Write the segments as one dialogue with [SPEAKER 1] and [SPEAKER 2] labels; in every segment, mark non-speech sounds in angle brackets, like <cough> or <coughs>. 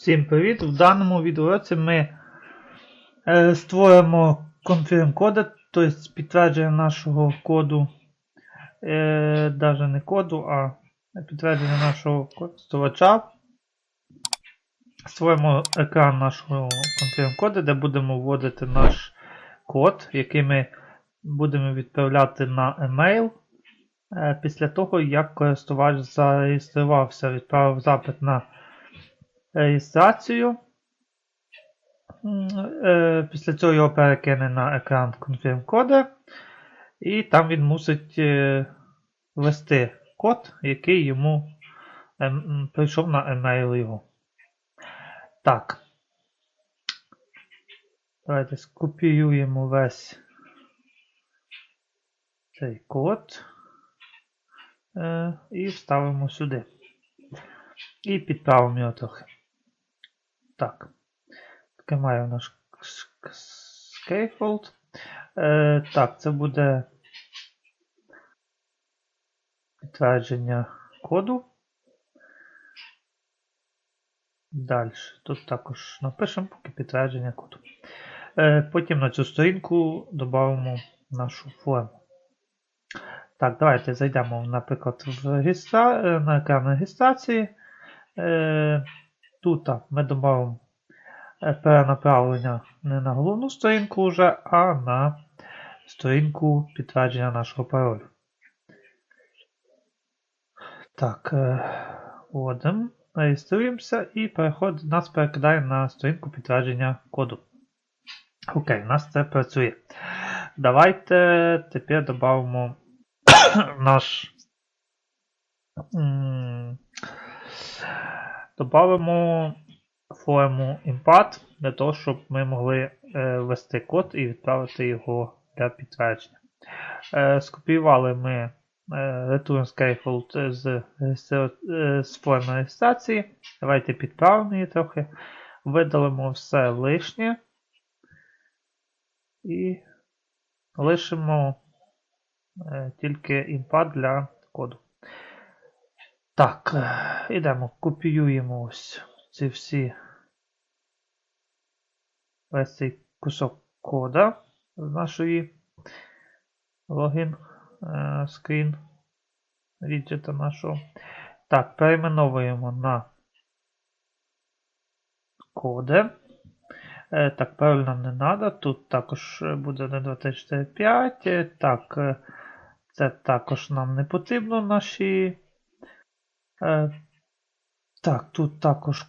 [SPEAKER 1] Всім привіт! В даному відеоуроці ми е, створимо конфірм-коди, тобто підтвердження нашого коду, е, навіть не коду, а підтвердження нашого користувача. Створимо екран нашого конфірм-коду, де будемо вводити наш код, який ми будемо відправляти на емейл. Е, Після того, як користувач зареєструвався, відправив запит на реєстрацію. Е, Після цього його перекине на екран конфірм-коди, і там він мусить е, ввести код, який йому ем, прийшов на емейл його. Так. Давайте скопіюємо весь цей код е, і вставимо сюди. І підправимо його трохи. Так. Таке має наш scaffold. Е, так, це буде підтвердження коду. Далі. Тут також напишемо поки підтвердження коду. Е, потім на цю сторінку додамо нашу форму. Так, давайте зайдемо, наприклад, в реєстра... е, на екран реєстрації. Е, Тут ми додамо е, перенаправлення не на головну сторінку вже, а на сторінку підтвердження нашого паролю. Так, е, вводимо, реєструємося і переход, нас перекидає на сторінку підтвердження коду. Окей, у нас це працює. Давайте тепер додамо <coughs> наш. Добавимо форму impart для того, щоб ми могли е, ввести код і відправити його для підтвердження. Е, скопіювали ми е, return scaffold з, е, з форми реєстрації. Давайте підправимо її трохи. Видалимо все лишнє. І лишимо е, тільки impart для коду. Так, е, ідемо, копіюємо ось ці всі весь цей кусок кода з нашої логін е, скрін віджета нашого. Так, перейменовуємо на коди. Е, так, правильно нам не треба. Тут також буде не 2, 3, 4, 5. Е, Так, це також нам не потрібно наші. Е, так, тут також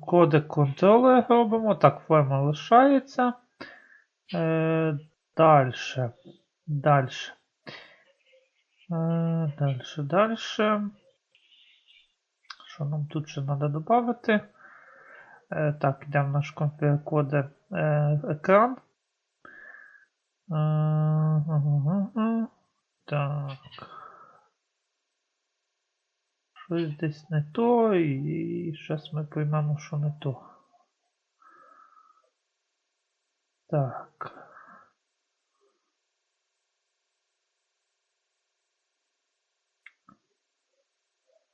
[SPEAKER 1] коди контролер робимо. Так, форма лишається. Е, дальше. Дальше. Е, дальше, дальше. Що нам тут ще треба додати? Е, так, йдемо в наш конфіг коди е, екран. Е, Так. Щось десь не то, і зараз ми поймемо, що не то. Так.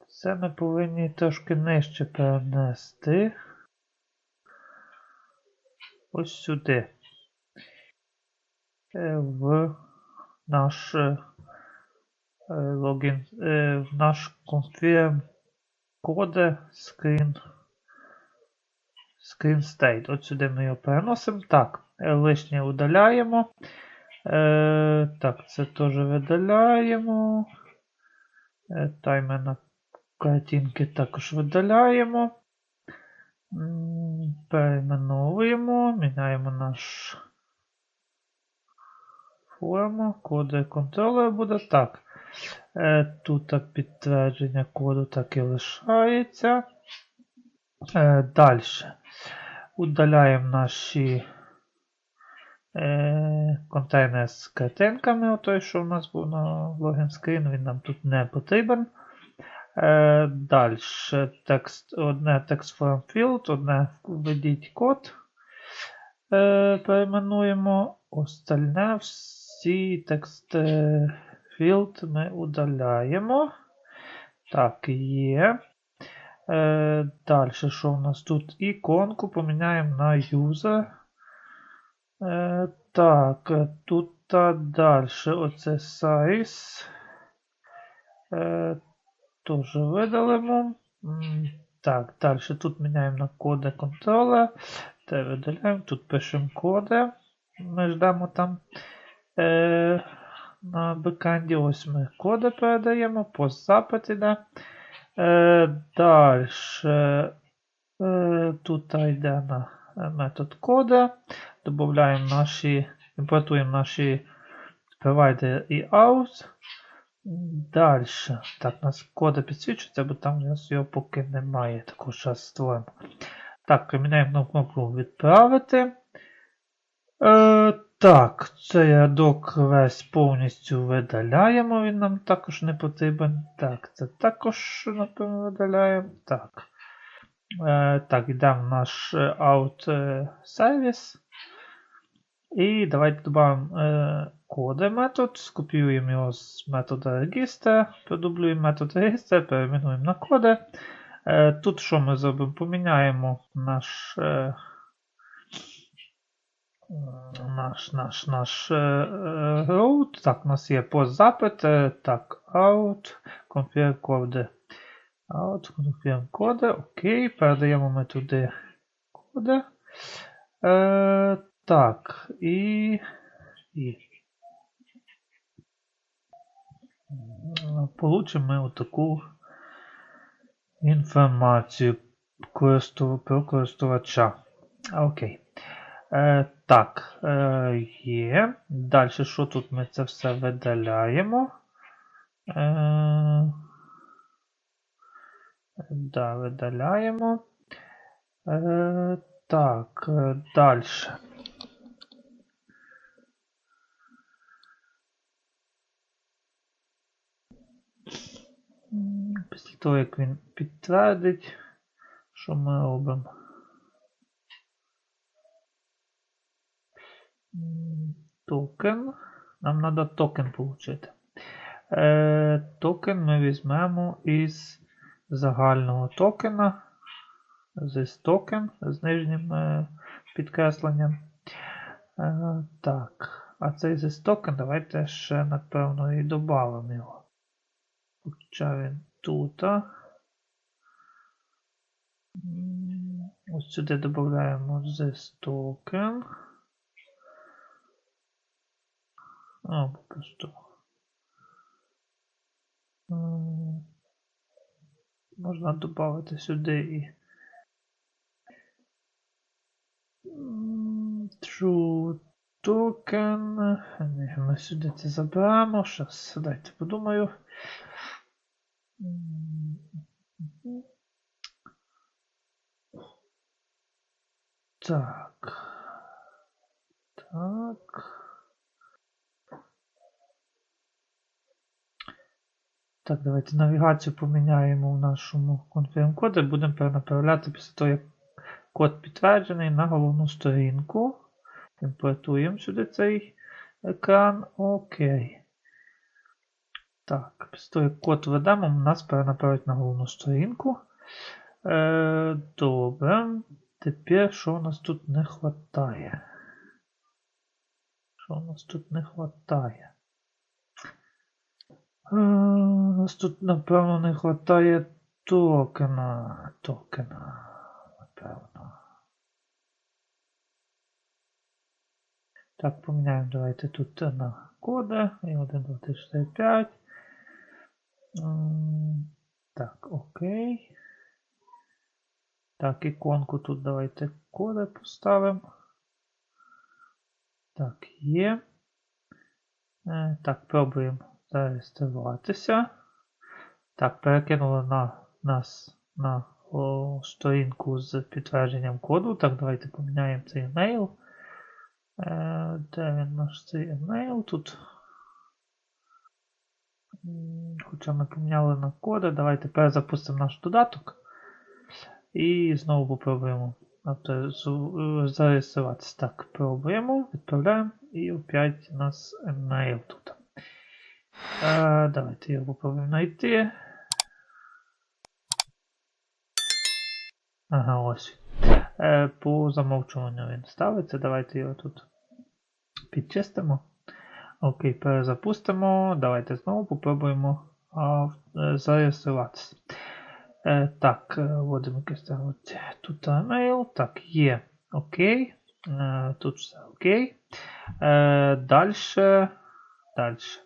[SPEAKER 1] Це ми повинні трошки нижче перенести. Ось сюди. Е, В наш е, е, логін, е, в наш конфірм коди screen, screen state. От сюди ми його переносимо. Так, лишнє удаляємо. Е, так, це теж видаляємо. Тайми на картинки також видаляємо. Перейменовуємо, міняємо наш форму, коди контролера буде так. Е, Тут підтвердження коду так і лишається. Е, Далі. Удаляємо наші е, контейнер з картинками. Той, що у нас був на логін скрін, він нам тут не потрібен. Далі текст, одне text form field, одне введіть код. Перейменуємо. Остальне всі текст е, field ми удаляємо. Так, є. Е, далі, що у нас тут? Іконку поміняємо на user. Е, так, тут та далі. Оце size. Е, Теж видалимо. Так, далі тут міняємо на коди контроля. Те видаляємо. Тут пишемо коди. Ми ждемо там. Е, на бекенді ось ми коди передаємо, пост запит іде. Е, далі е, тут йде на е, метод кода. Додаємо наші, імпортуємо наші provider і out. Далі. Так, у нас коди підсвічується, бо там у нас його поки немає. Також зараз створимо. Так, приміняємо кнопку відправити. Е, так, цей рядок весь повністю видаляємо, він нам також не потрібен. Так, це також, напевно, видаляємо. Так. Е, так, йдемо в наш е, out е, сервіс. І давайте додамо е, коди метод, скопіюємо його з метода register, продублюємо метод register, перейменуємо на коди. Е, тут що ми зробимо? Поміняємо наш. Е, наш наш наш е, е, route. Так, у нас є постзапит. е, Так, out, configure коди. Out, configure коди. Окей, передаємо ми туди коди. Е, так, і. і. Получимо ми отаку інформацію про користувача. Окей. Е, так, е, є. Далі, що тут ми це все видаляємо? Е, да, видаляємо. Е, так, е, далі. Після того, як він підтвердить, що ми робимо? Токен. Нам треба токен отримати. Е, токен ми візьмемо із загального токена. З токен з нижнім е, підкресленням. Е, так. А цей з токен давайте ще, напевно, і додамо його. Хоча він тут. Ось сюди додаємо з токен. А, просто. М, Можна додати сюди і. True token. Ні, Ми сюди це заберемо. Щас, дайте подумаю. Так. Так. Так, давайте навігацію поміняємо в нашому конфігурм-коді. Будемо перенаправляти після того, як код підтверджений на головну сторінку. Імпортуємо сюди цей екран. Окей. Так, після того, як код введемо, нас перенаправить на головну сторінку. Е, добре. Тепер що у нас тут не вистачає? Що у нас тут не вистачає? Е, У нас тут, напевно, не вистачає токена. Токена. Напевно. Так, поміняємо давайте тут на коди. І 1, 2, 3, 4, 5. Так, окей. Так, іконку тут давайте коди поставимо. Так, є. Е, Так, пробуємо зареєструватися. Так, перекинули на нас на о, сторінку з підтвердженням коду. Так, давайте поміняємо цей емейл. Е, Де він наш цей емейл? Тут. Хоча ми поміняли на коди, давайте перезапустимо наш додаток. І знову попробуємо авторизу- зареєструватися. Так, пробуємо, відправляємо і опять у нас емейл тут. Е, давайте його попробуємо знайти. Ага, ось. Е, по замовчуванню він ставиться. Давайте його тут підчистимо. Окей, перезапустимо. Давайте знову попробуємо е, зареєструватися. Е, так, вводимо якийсь тут емейл. Так, є. Окей. Тут все окей. Дальше. Дальше.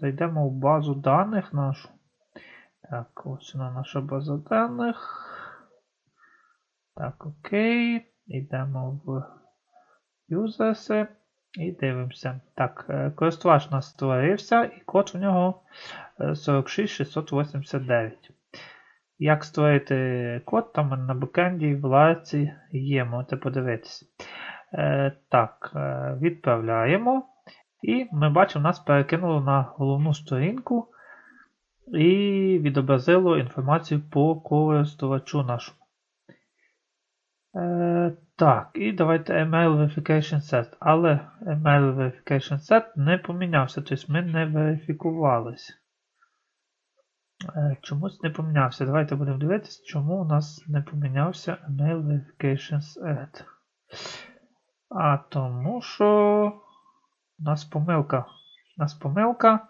[SPEAKER 1] Зайдемо в базу даних нашу. Так, ось вона наша база даних. Так, окей. Йдемо в Users і дивимося. Так, е, користувач у нас створився, і код у нього е, 46689. Як створити код, там на бекенді в ларці є, можете подивитися. Е, так, е, відправляємо. І ми бачимо, нас перекинуло на головну сторінку і відобразило інформацію по користувачу нашому. Е, так, і давайте email verification set. Але email verification set не помінявся, тобто ми не верифікувалися. Е, чомусь не помінявся. Давайте будемо дивитися, чому у нас не помінявся email verification set. А тому що у нас помилка. У нас помилка.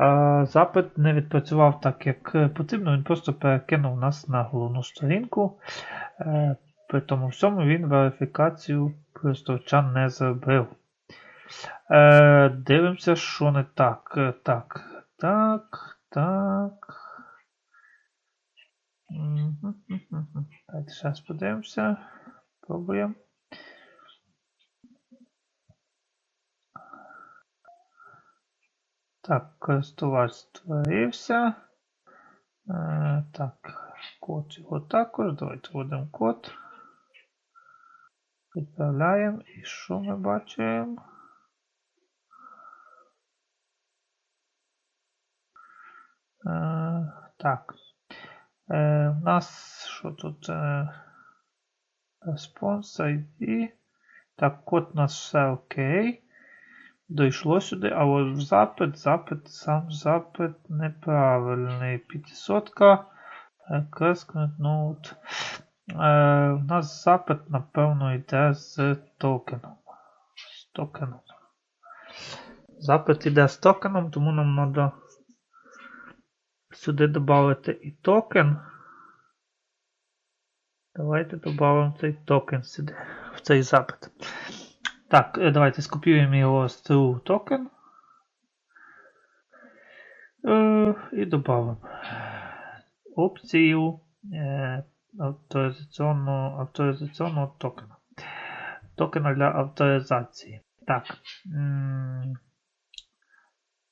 [SPEAKER 1] Е, Запит не відпрацював так, як потрібно. Він просто перекинув нас на головну сторінку. Е, При тому всьому він верифікацію користувача не зробив. Е, Дивимося, що не так. Так, так, так. Давайте зараз подивимося. Пробуємо. Так, користувач створився. Е, так, код його також. Давайте вводимо код. Відправляємо. І що ми бачимо? Е, так. Е, у нас що тут? Е, Response ID. Так, код у нас все окей. Дійшло сюди, а от в запит, запит, сам запит неправильний. 500 Крескнуть ноут. Е, у нас запит, напевно, йде з токеном. З токеном. Запит йде з токеном, тому нам треба сюди додати і токен. Давайте додамо цей токен сюди, в цей запит. Так, е, давайте скопіюємо його з true токен. Е, і додамо опцію е, авторизаційного, авторизаційного токена. Токена для авторизації. Так.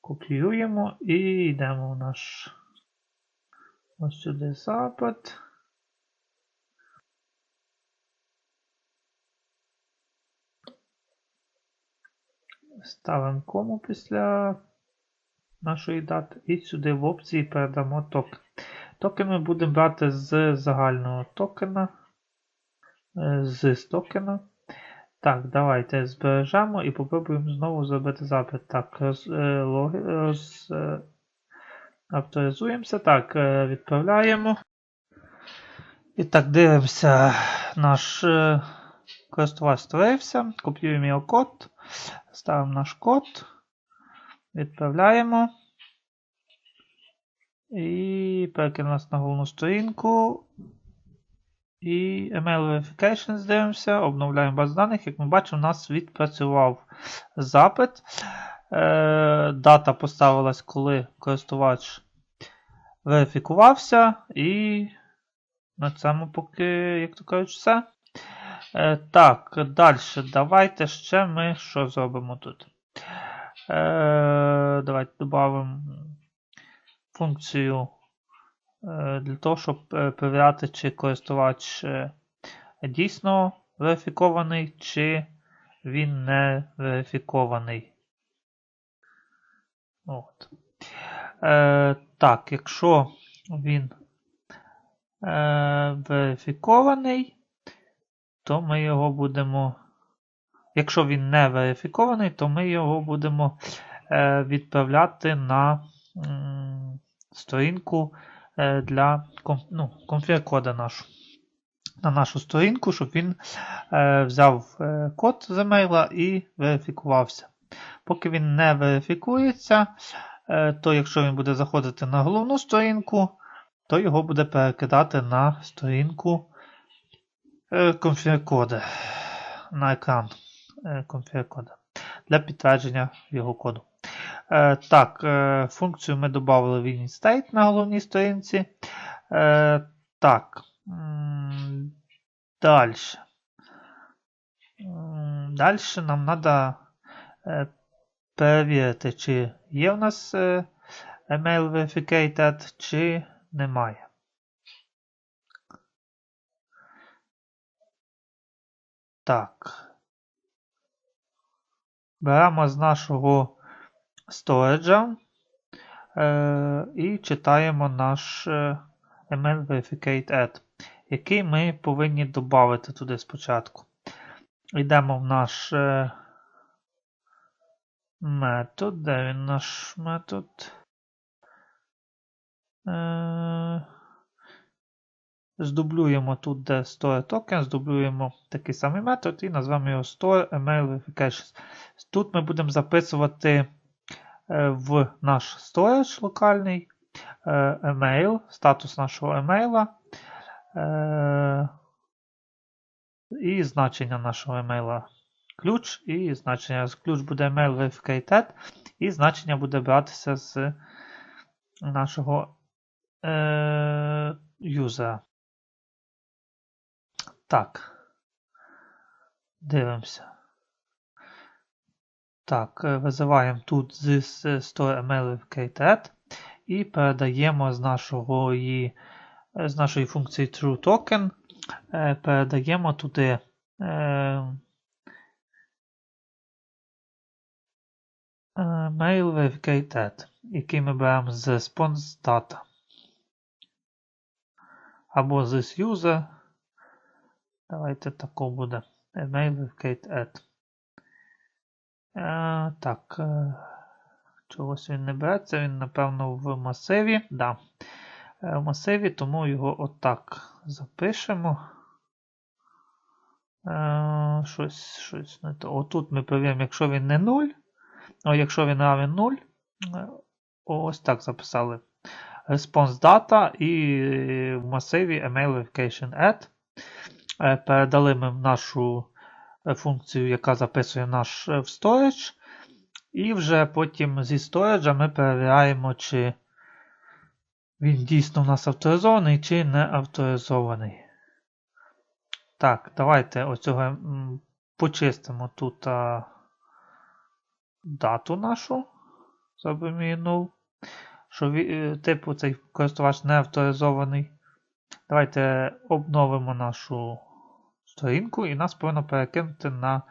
[SPEAKER 1] Копіюємо і йдемо в наш ось сюди запит. Ставимо кому після нашої дати. І сюди в опції передамо токен. Токен ми будемо брати з загального токена. е, З токена. Так, давайте збережемо і попробуємо знову зробити запит. Так, роз, е, е, авторизуємося. Так, відправляємо. І так, дивимося, наш користувач створився. Копіюємо його код. Ставимо наш код. Відправляємо. І перекинемо нас на головну сторінку. І email verification здивимося, обновляємо базу даних. Як ми бачимо, у нас відпрацював запит. Е, дата поставилась, коли користувач верифікувався. І на цьому поки, як то кажуть, все. Е, так, далі. Давайте ще ми що зробимо тут. Е, давайте додамо функцію е, для того, щоб е, перевіряти, чи користувач е, дійсно верифікований, чи він не верифікований. От. Е, так, якщо він е, верифікований, то ми його будемо. Якщо він не верифікований, то ми його будемо е, відправляти на сторінку е, для ну, конфіг-кода нашу. На нашу сторінку, щоб він е, взяв е, код з емейла і верифікувався. Поки він не верифікується, е, то якщо він буде заходити на головну сторінку, то його буде перекидати на сторінку е, конфіг-кода на екран е, конфіг-кода для підтвердження його коду. Е, так, функцію ми додали в state на головній сторінці. Так. Далі. Далі нам треба перевірити, чи є у нас email verificated, чи немає. Так. Беремо з нашого сториджа е, і читаємо наш е, email verificate add, який ми повинні додати туди спочатку. Йдемо в наш е, метод. Де він наш метод? Е, Здублюємо тут, де store token, здублюємо такий самий метод і назвемо його store email verification. Тут ми будемо записувати е, в наш storage локальний е, email, статус нашого емейла е, і значення нашого емейла ключ, і значення ключ буде email verificated, і значення буде братися з нашого юзера. Так. Дивимося. Так, визиваємо тут з store email verificated і передаємо з нашого з нашої функції TrueToken, передаємо туди mail verificated, який ми беремо з response data. Або з user. Давайте тако буде. Email add. Е, так. Е, чогось він не береться, він, напевно, в масиві. Да. Е, в масиві, тому його отак запишемо. Е, щось, щось не то. Отут ми перевіримо, якщо він не 0. Ну, якщо він равен 0, е, ось так записали. Response data і в масиві email verification add. Е, передали ми нашу е, функцію, яка записує наш в storage. І вже потім зі storage ми перевіряємо, чи він дійсно у нас авторизований, чи не авторизований. Так, давайте оцього почистимо тут дату нашу. Зробимо. Що е, типу цей користувач не авторизований. Давайте обновимо нашу сторінку і нас повинно перекинути на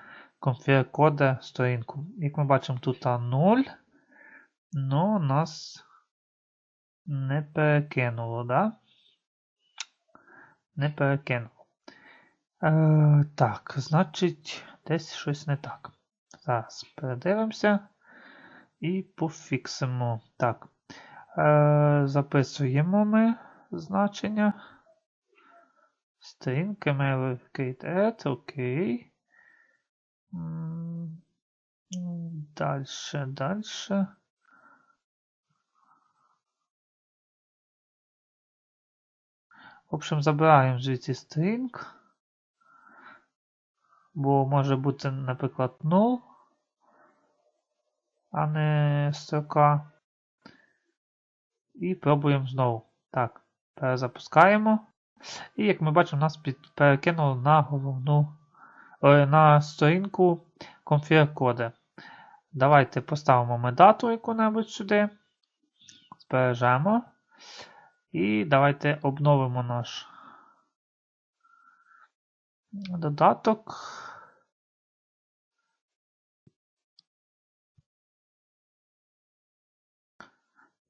[SPEAKER 1] коде сторінку. Як ми бачимо, тут 0. Ну, нас не перекинуло, да? Не перекинуло. Е, Так, значить, десь щось не так. Зараз передивимося і пофіксимо. Так. Е, Записуємо ми значення. String verificate add, окей. Дальше, дальше. В общем, забираємо звідси string. Бо може бути, наприклад, 0 а не строка. І пробуємо знову. Так, перезапускаємо. І як ми бачимо, нас перекинуло на головну на сторінку конфіг коди. Давайте поставимо ми дату яку-небудь сюди. Збережемо. І давайте обновимо наш додаток.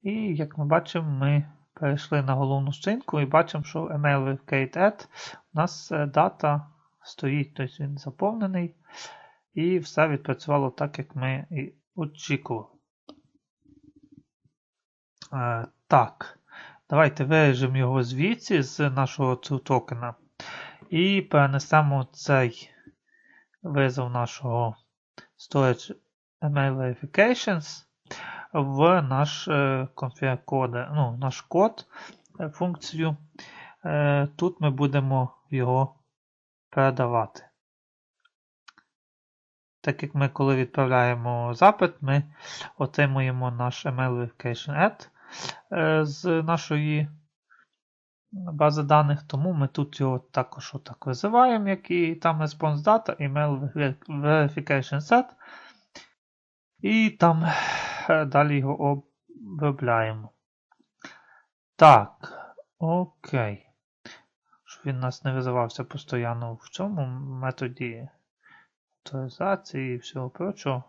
[SPEAKER 1] І, як ми бачимо, ми перейшли на головну сторінку і бачимо, що email verificate add у нас е, дата стоїть, тобто він заповнений. І все відпрацювало так, як ми і очікували. Е, так. Давайте виріжемо його звідси з нашого цього токена. І перенесемо цей визов нашого storage email verifications в наш е, ну, наш код, е, функцію. Е, тут ми будемо його передавати. Так як ми, коли відправляємо запит, ми отримуємо наш email verification add е, з нашої бази даних, тому ми тут його також отак визиваємо, як і там response data, email verification set. І там далі його обробляємо. Так, окей. Щоб він у нас не визивався постійно в цьому методі авторизації і всього прочого.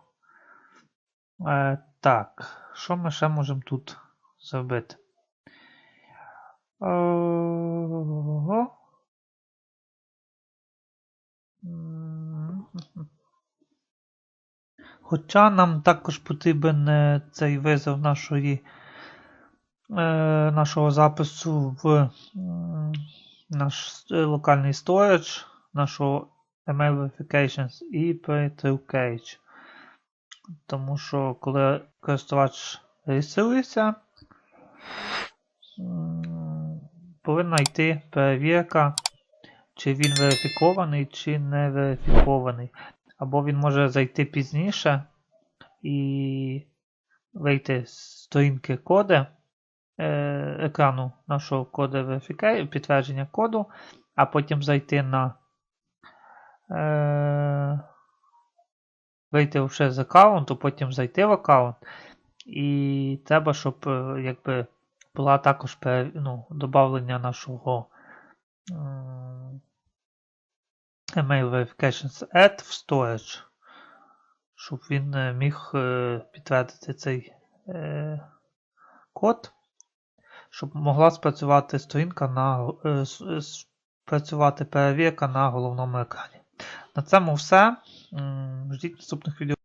[SPEAKER 1] Е, так, що ми ще можемо тут зробити? Ого. Хоча нам також потрібен е, цей визов нашої, е, нашого запису в наш локальний storage, нашого email verifications і при TrueCage. Тому що коли користувач реєструється, повинна йти перевірка, чи він верифікований, чи не верифікований. Або він може зайти пізніше і вийти з сторінки коди е, екрану нашого коду підтвердження коду, а потім зайти на е, вийти вже з аккаунту, потім зайти в аккаунт. І треба, щоб е, якби була також ну, додавлення нашого м, email verifications add в storage, щоб він е, міг е, підтвердити цей е, код, щоб могла спрацювати сторінка на спрацювати перевірка на головному екрані. На цьому все. Ждіть наступних відео.